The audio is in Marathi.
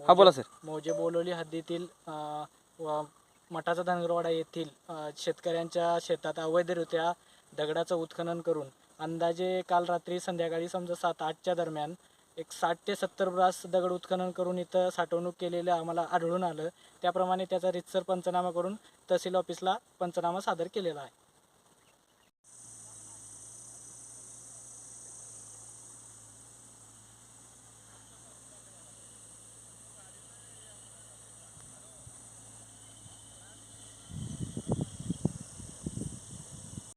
हा बोला सर. मौजे बोलोली हद्दीतील अ, व मठाचा धनगरवाडा येथील अ, शेतकऱ्यांच्या शेतात अवैधरित्या दगडाचं उत्खनन करून अंदाजे काल रात्री संध्याकाळी समजा सात आठच्या दरम्यान एक साठ ते सत्तर ब्रास दगड उत्खनन करून इथं साठवणूक केलेलं आम्हाला आढळून आलं. त्याप्रमाणे त्याचा रितसर पंचनामा करून तहसील ऑफिसला पंचनामा सादर केलेला आहे.